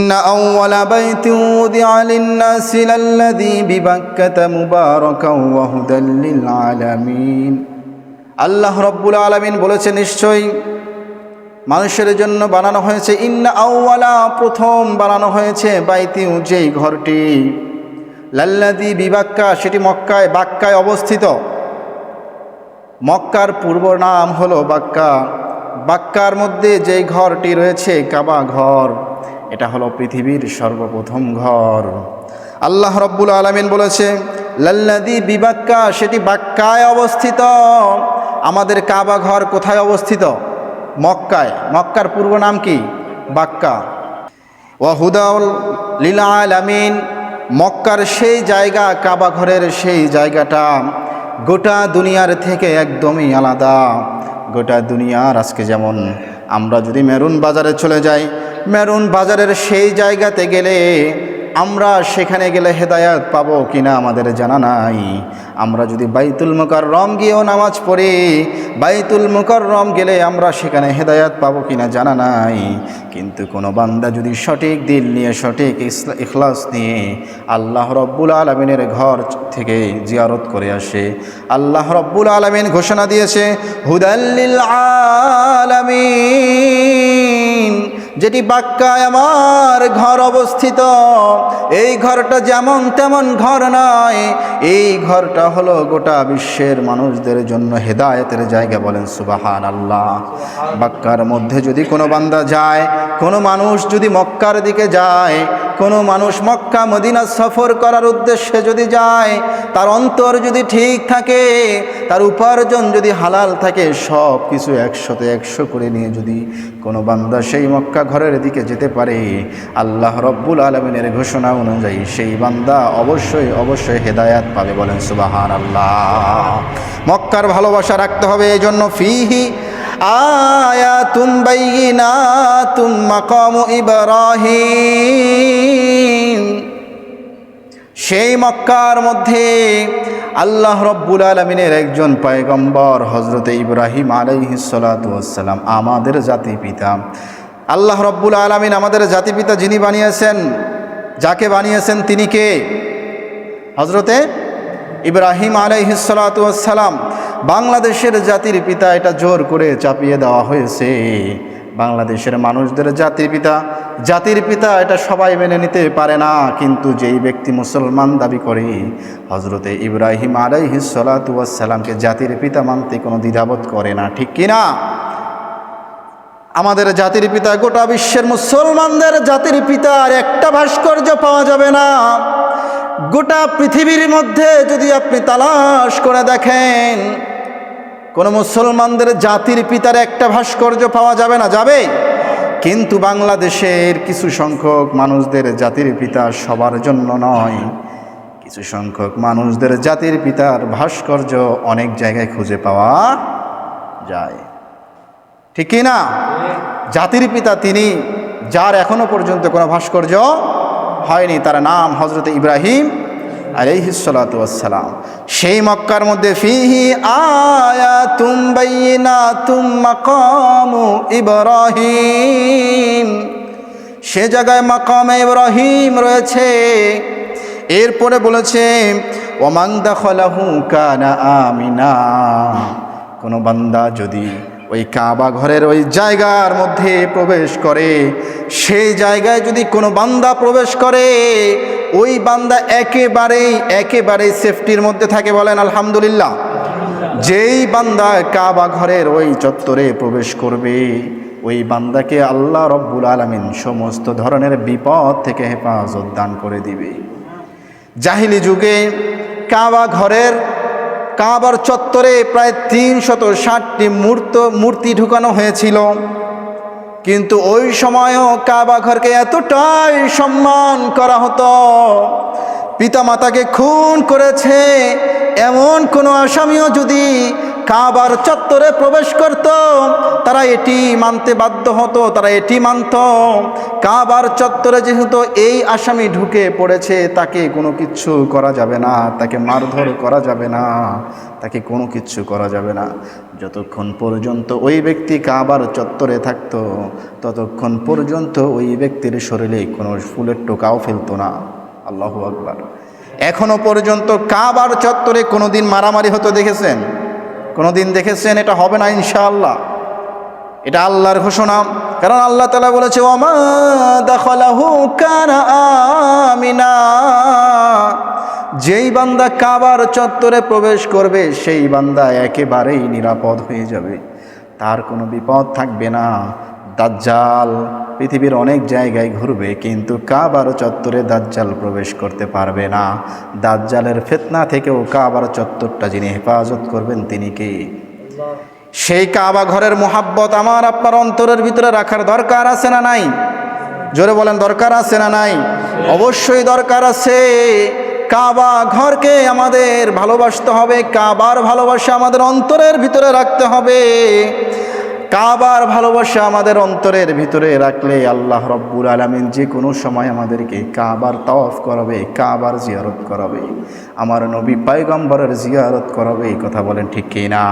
إن أول بيت وضع للناس للذي ببكة مباركا وهدى للعالمين আল্লাহ রব্বুল আলমিন বলেছে নিশ্চয়ই মানুষের জন্য বানানো হয়েছে ইন্না আউওয়ালা প্রথম বানানো হয়েছে বাইতি যেই ঘরটি লাল্লাদি বিবাক্কা সেটি মক্কায় বাক্কায় অবস্থিত মক্কার পূর্ব নাম হলো বাক্কা বাক্কার মধ্যে যেই ঘরটি রয়েছে কাবা ঘর এটা হলো পৃথিবীর সর্বপ্রথম ঘর। আল্লাহ রব্বুল আলমিন বলেছে লাল্লাদি বিবাক্কা সেটি বাক্কায় অবস্থিত। আমাদের কাবা ঘর কোথায় অবস্থিত? মক্কায়। মক্কার পূর্ব নাম কি? বাক্কা। ওয়াহুদাউল লীলা আলামিন, মক্কার সেই জায়গা, কাবা ঘরের সেই জায়গাটা গোটা দুনিয়ার থেকে একদমই আলাদা। গোটা দুনিয়ার আজকে যেমন, আমরা যদি মেরুন বাজারে চলে যাই মেরুন বাজারের সেই জায়গাতে গেলে আমরা সেখানে গেলে হেদায়াত পাবো কিনা আমাদের জানা নাই। আমরা যদি বাইতুল মুকার রম গিয়েও নামাজ পড়ি, বাইতুল মুকার রম গেলে আমরা সেখানে হেদায়াত পাবো কিনা জানা নাই। কিন্তু কোনো বান্দা যদি সঠিক দিল নিয়ে, সঠিক ইখলাস নিয়ে আল্লাহ রব্বুল আলমিনের ঘর থেকে জিয়ারত করে আসে, আল্লাহ রব্বুল আলমিন ঘোষণা দিয়েছে হুদাল্লিল আলামিন। যেটি বাক্কায় আমার ঘর অবস্থিত, এই ঘরটা যেমন তেমন ঘর নয়, এই ঘরটা হলো গোটা বিশ্বের মানুষদের জন্য হেদায়তের জায়গা বলেন সুবাহান আল্লাহ বাক্কার মধ্যে যদি কোনো বান্দা যায়, কোনো মানুষ যদি মক্কার দিকে যায়, কোনো মানুষ মক্কা মদিনা সফর করার উদ্দেশ্যে যদি যায়, তার অন্তর যদি ঠিক থাকে, তার উপার্জন যদি হালাল থাকে সব কিছু একশোতে একশো করে নিয়ে যদি কোনো বান্দা সেই মক্কা ঘরের দিকে যেতে পারে। আল্লাহ রব্বুল আলমিনের ঘোষণা অনুযায়ী সেই বান্দা অবশ্যই অবশ্যই হেদায়াত পাবে বলেন সুবাহান আল্লাহ মক্কার ভালোবাসা রাখতে হবে এই জন্য ফিহি আয়াতুম বাইয়িনাতুম মাকামু ইব্রাহিম। সেই মক্কার মধ্যে আল্লাহ রব্বুল আলমিনের একজন পায়গম্বর হজরতে ইব্রাহিম আলাইহিসালাম আমাদের জাতি পিতা। আল্লাহ রব্বুল আলমিন আমাদের জাতি পিতা যিনি বানিয়েছেন, যাকে বানিয়েছেন তিনি কে? হজরতে ইব্রাহিম আলাইহিসালাম বাংলাদেশের জাতির পিতা এটা জোর করে চাপিয়ে দেওয়া হয়েছে। বাংলাদেশের মানুষদের জাতির পিতা জাতির পিতা এটা সবাই মেনে নিতে পারে না, কিন্তু যেই ব্যক্তি মুসলমান দাবি করে হজরতে ইব্রাহিম আলাইহিসালামকে জাতির পিতা মানতে কোনো দ্বিধাবোধ করে না, ঠিক কিনা? না আমাদের জাতির পিতা, গোটা বিশ্বের মুসলমানদের জাতির পিতার একটা ভাস্কর্য পাওয়া যাবে না। গোটা পৃথিবীর মধ্যে যদি আপনি তালাশ করে দেখেন, কোন মুসলমানদের জাতির পিতার একটা ভাস্কর্য পাওয়া যাবে না, যাবে? কিন্তু বাংলাদেশের কিছু সংখ্যক মানুষদের জাতির পিতা সবার জন্য নয়। কিছু সংখ্যক মানুষদের জাতির পিতার ভাস্কর্য অনেক জায়গায় খুঁজে পাওয়া যায়। ঠিক না? জাতির পিতা তিনি, যার এখনও পর্যন্ত কোনো ভাস্কর্য হয়নি, তার নাম হজরত ইব্রাহিম আলাইহিসালাম সেই মক্কার মধ্যে ফিহি আয়া তুম বাইনা তুম মাকামু ইব্রাহিম। সে জায়গায় মাকামে ইব্রাহিম রয়েছে। এরপরে বলেছে ওমাং দাখলাহু কানা আমিনা। কোনো বান্দা যদি ওই কাবা ঘরের ওই জায়গার মধ্যে প্রবেশ করে। সেই জায়গায় যদি কোনো বান্দা প্রবেশ করে, ওই বান্দা একেবারেই একেবারেই সেফটির মধ্যে থাকে বলেন আলহামদুলিল্লাহ। যেই বান্দা কাবা ঘরের ওই চত্বরে প্রবেশ করবে, ওই বান্দাকে আল্লাহ রব্বুল আলমিন সমস্ত ধরনের বিপদ থেকে হেফাজত দান করে দিবে। জাহিলি যুগে কাবা ঘরের কাবার চত্বরে প্রায় তিনশত ষাটটি মূর্ত, মূর্তি ঢুকানো হয়েছিল। কিন্তু ওই সময়ও কাবা ঘরকে এতটাই সম্মান করা হতো। পিতামাতাকে খুন করেছে এমন কোনো আসামিও যদি কাবার চত্বরে প্রবেশ করত। তারা এটি মানতে বাধ্য হতো, তারা এটি মানত। কাবার চত্বরে যেহেতু এই আসামি ঢুকে পড়েছে, তাকে কোনো কিচ্ছু করা যাবে না, তাকে মারধর করা যাবে না, তাকে কোনো কিচ্ছু করা যাবে না। যতক্ষণ পর্যন্ত ওই ব্যক্তি কাবার চত্বরে থাকতো, ততক্ষণ পর্যন্ত ওই ব্যক্তির শরীরে কোনো ফুলের টোকাও ফেলতো না। আল্লাহ আকবার। এখনও পর্যন্ত কাবার চত্বরে কোনোদিন মারামারি হতো, দেখেছেন? কোনোদিন দেখেছেন এটা হবে না ইনশাআল্লাহ। এটা আল্লাহর ঘোষণা। কারণ আল্লাহ তালা বলেছে কানা যেই বান্দা কাবার চত্বরে প্রবেশ করবে, সেই বান্দা একেবারেই নিরাপদ হয়ে যাবে। তার কোনো বিপদ থাকবে না। দাজ্জাল পৃথিবীর অনেক জায়গায় ঘুরবে, কিন্তু কাবার চত্বরে দাজ্জাল প্রবেশ করতে পারবে না। দাজ্জালের ফেতনা থেকেও কাবার চত্বরটা যিনি হেফাজত করবেন তিনি কে? সেই কাবা ঘরের মোহাব্বত আমার আপনার অন্তরের ভিতরে রাখার দরকার আছে না নাই? জোরে বলেন, দরকার আছে না নাই? অবশ্যই দরকার আছে। কাবা ঘরকে আমাদের ভালোবাসতে হবে, কাবার ভালোবাসা আমাদের অন্তরের ভিতরে রাখতে হবে। কাবার ভালোবাসা আমাদের অন্তরের ভিতরে রাখলে আল্লাহ রব্বুল আলমিন যে কোনো সময় আমাদেরকে কাবার তওয়াফ করাবে, কাবার জিয়ারত করাবে। আমার নবী পায়গম্বরের জিয়ারত করাবে কথা বলেন ঠিক কিনা?